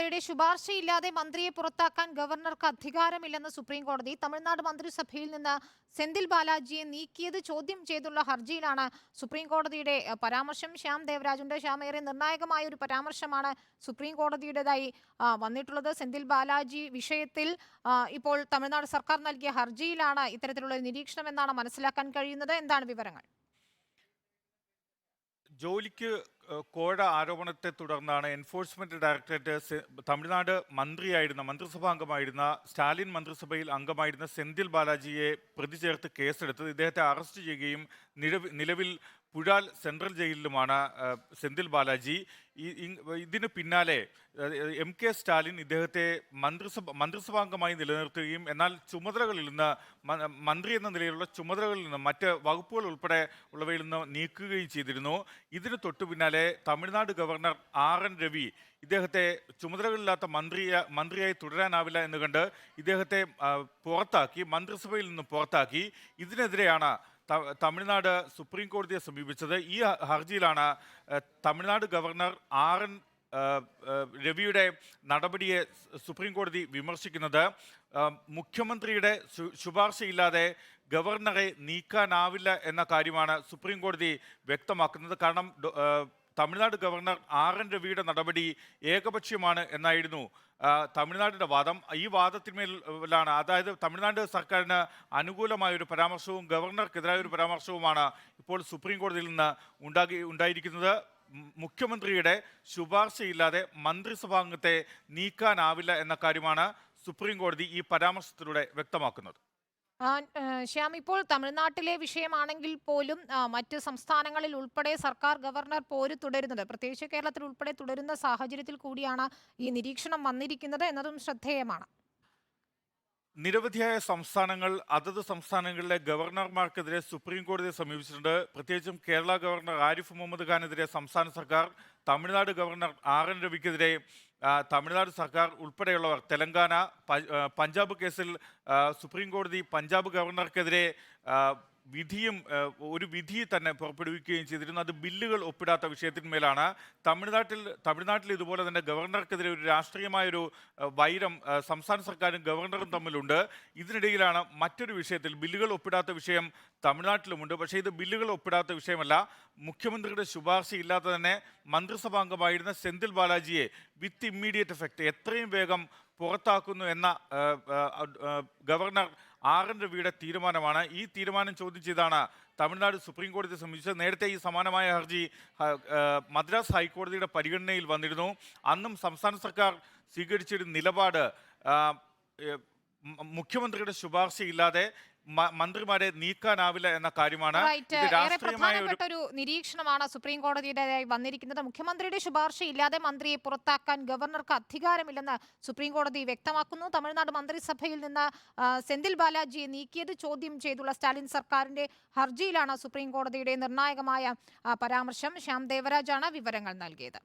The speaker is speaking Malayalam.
മുഖ്യമന്ത്രിയുടെ ശുപാർശയില്ലാതെ മന്ത്രിയെ പുറത്താക്കാൻ ഗവർണർക്ക് അധികാരമില്ലെന്ന് സുപ്രീം കോടതി തമിഴ്നാട് മന്ത്രിസഭയിൽ നിന്ന് സെന്തിൽ ബാലാജിയെ നീക്കിയത് ചോദ്യം ചെയ്തുള്ള ഹർജിയിലാണ് സുപ്രീം കോടതിയുടെ പരാമർശം. ശ്യാം ദേവരാജുണ്ട്. ശ്യാം ഏറെ നിർണായകമായ ഒരു പരാമർശമാണ് സുപ്രീം കോടതിയുടേതായി വന്നിട്ടുള്ളത്. സെന്തിൽ ബാലാജി വിഷയത്തിൽ ഇപ്പോൾ തമിഴ്നാട് സർക്കാർ നൽകിയ ഹർജിയിലാണ് ഇത്തരത്തിലുള്ള നിരീക്ഷണം എന്നാണ് മനസ്സിലാക്കാൻ കഴിയുന്നത്. എന്താണ് വിവരങ്ങൾ? ജോലിക്ക് കോഴ ആരോപണത്തെ തുടർന്നാണ് എൻഫോഴ്സ്മെന്റ് ഡയറക്ടറേറ്റ് തമിഴ്നാട് മന്ത്രിയായിരുന്ന മന്ത്രിസഭാ അംഗമായിരുന്ന സ്റ്റാലിൻ മന്ത്രിസഭയിൽ അംഗമായിരുന്ന സെന്തിൽ ബാലാജിയെ പ്രതി ചേർത്ത് കേസെടുത്തത്. ഇദ്ദേഹത്തെ അറസ്റ്റ് ചെയ്യുകയും നിലവിൽ പുഴാൽ സെൻട്രൽ ജയിലിലുമാണ് സെന്തിൽ ബാലാജി. ഇതിനു പിന്നാലെ എം കെ സ്റ്റാലിൻ ഇദ്ദേഹത്തെ മന്ത്രിസഭ മന്ത്രിസഭാംഗമായി നിലനിർത്തുകയും എന്നാൽ ചുമതലകളിൽ നിന്ന് മന്ത്രി എന്ന നിലയിലുള്ള ചുമതലകളിൽ നിന്ന് മറ്റ് വകുപ്പുകൾ ഉൾപ്പെടെ ഉള്ളവയിൽ നിന്ന് നീക്കുകയും ചെയ്തിരുന്നു. ഇതിന് തൊട്ടു പിന്നാലെ Tamil Nadu governor R N Ravi ഇദ്ദേഹത്തെ ചുമതലകളില്ലാത്ത മന്ത്രിയ മന്ത്രിയായി തുടരാനാവില്ല എന്ന് കണ്ട് ഇദ്ദേഹത്തെ പുറത്താക്കി മന്ത്രിസഭയിൽ നിന്ന് പുറത്താക്കി. ഇതിനെതിരെയാണ് തമിഴ്നാട് സുപ്രീം കോടതിയെ സമീപിച്ചത്. ഈ ഹർജിയിലാണ് തമിഴ്നാട് ഗവർണർ ആർ എൻ രവിയുടെ നടപടിയെ സുപ്രീം കോടതി വിമർശിക്കുന്നത്. മുഖ്യമന്ത്രിയുടെ ശുപാർശയില്ലാതെ ഗവർണറെ നീക്കാനാവില്ല എന്ന കാര്യമാണ് സുപ്രീം കോടതി വ്യക്തമാക്കുന്നത്. കാരണം തമിഴ്നാട് ഗവർണർ ആർ എൻ രവിയുടെ നടപടി ഏകപക്ഷീയമാണ് എന്നായിരുന്നു തമിഴ്നാടിന്റെ വാദം. ഈ വാദത്തിന്മേലാണ് അതായത് തമിഴ്നാട് സർക്കാരിന് അനുകൂലമായ ഒരു പരാമർശവും ഗവർണർക്കെതിരായ ഒരു പരാമർശവുമാണ് ഇപ്പോൾ സുപ്രീം കോടതിയിൽ നിന്ന് ഉണ്ടാക്കി ഉണ്ടായിരിക്കുന്നത്. മുഖ്യമന്ത്രിയുടെ ശുപാർശയില്ലാതെ മന്ത്രിസഭാംഗത്തെ നീക്കാനാവില്ല എന്ന കാര്യമാണ് സുപ്രീം കോടതി ഈ പരാമർശത്തിലൂടെ വ്യക്തമാക്കുന്നത്. ശ്യാം ഇപ്പോൾ തമിഴ്നാട്ടിലെ വിഷയമാണെങ്കിൽ പോലും മറ്റ് സംസ്ഥാനങ്ങളിൽ ഉൾപ്പെടെ സർക്കാർ ഗവർണർ പോര് തുടരുന്നത്. പ്രത്യേകിച്ച് കേരളത്തിൽ ഉൾപ്പെടെ തുടരുന്ന സാഹചര്യത്തിൽ കൂടിയാണ് ഈ നിരീക്ഷണം വന്നിരിക്കുന്നത് എന്നതും ശ്രദ്ധേയമാണ്. നിരവധിയായ സംസ്ഥാനങ്ങൾ അതത് സംസ്ഥാനങ്ങളിലെ ഗവർണർമാർക്കെതിരെ സുപ്രീം കോടതിയെ സമീപിച്ചിട്ടുണ്ട്. പ്രത്യേകിച്ചും കേരള ഗവർണർ ആരിഫ് മുഹമ്മദ് ഖാനെതിരെ സംസ്ഥാന സർക്കാർ തമിഴ്നാട് ഗവർണർ ആർ എൻ രവിക്കെതിരെ തമിഴ്നാട് സർക്കാർ ഉൾപ്പെടെയുള്ളവർ തെലങ്കാന പഞ്ചാബ് കേസിൽ സുപ്രീം കോടതി പഞ്ചാബ് ഗവർണർക്കെതിരെ വിധിയും ഒരു വിധി തന്നെ പുറപ്പെടുവിക്കുകയും ചെയ്തിരുന്നു. അത് ബില്ലുകൾ ഒപ്പിടാത്ത വിഷയത്തിന്മേലാണ്. തമിഴ്നാട്ടിൽ തമിഴ്നാട്ടിൽ ഇതുപോലെ തന്നെ ഗവർണർക്കെതിരെ ഒരു രാഷ്ട്രീയമായൊരു വൈരം സംസ്ഥാന സർക്കാരും ഗവർണറും തമ്മിലുണ്ട്. ഇതിനിടയിലാണ് മറ്റൊരു വിഷയത്തിൽ ബില്ലുകൾ ഒപ്പിടാത്ത വിഷയം തമിഴ്നാട്ടിലുമുണ്ട്. പക്ഷേ ഇത് ബില്ലുകൾ ഒപ്പിടാത്ത വിഷയമല്ല. മുഖ്യമന്ത്രിയുടെ ശുപാർശയില്ലാതെ തന്നെ മന്ത്രിസഭാംഗമായിരുന്ന സെന്തിൽ ബാലാജിയെ വിത്ത് ഇമ്മീഡിയറ്റ് എഫക്റ്റ് എത്രയും വേഗം പുറത്താക്കുന്നു എന്ന ഗവർണർ ആർ എൻ രവിയുടെ തീരുമാനമാണ്. ഈ തീരുമാനം ചോദ്യം ചെയ്താണ് തമിഴ്നാട് സുപ്രീം കോടതിയെ സമീപിച്ചത് നേരത്തെ ഈ സമാനമായ ഹർജി മദ്രാസ് ഹൈക്കോടതിയുടെ പരിഗണനയിൽ വന്നിരുന്നു. അന്നും സംസ്ഥാന സർക്കാർ സ്വീകരിച്ചൊരു നിലപാട് മുഖ്യമന്ത്രിയുടെ ശുപാർശയില്ലാതെ മന്ത്രിമാരെ നീക്കാനാവില്ല എന്ന കാര്യമാണ് പ്രധാനപ്പെട്ട ഒരു നിരീക്ഷണമാണ് സുപ്രീം കോടതിയുടേതായി വന്നിരിക്കുന്നത്. മുഖ്യമന്ത്രിയുടെ ശുപാർശ ഇല്ലാതെ മന്ത്രിയെ പുറത്താക്കാൻ ഗവർണർക്ക് അധികാരമില്ലെന്ന് സുപ്രീം കോടതി വ്യക്തമാക്കുന്നു. തമിഴ്നാട് മന്ത്രിസഭയിൽ നിന്ന് സെന്തിൽ ബാലാജിയെ നീക്കിയത് ചോദ്യം ചെയ്തുള്ള സ്റ്റാലിൻ സർക്കാരിന്റെ ഹർജിയിലാണ് സുപ്രീം കോടതിയുടെ നിർണായകമായ പരാമർശം. ശ്യാം ദേവരാജാണ് വിവരങ്ങൾ നൽകിയത്.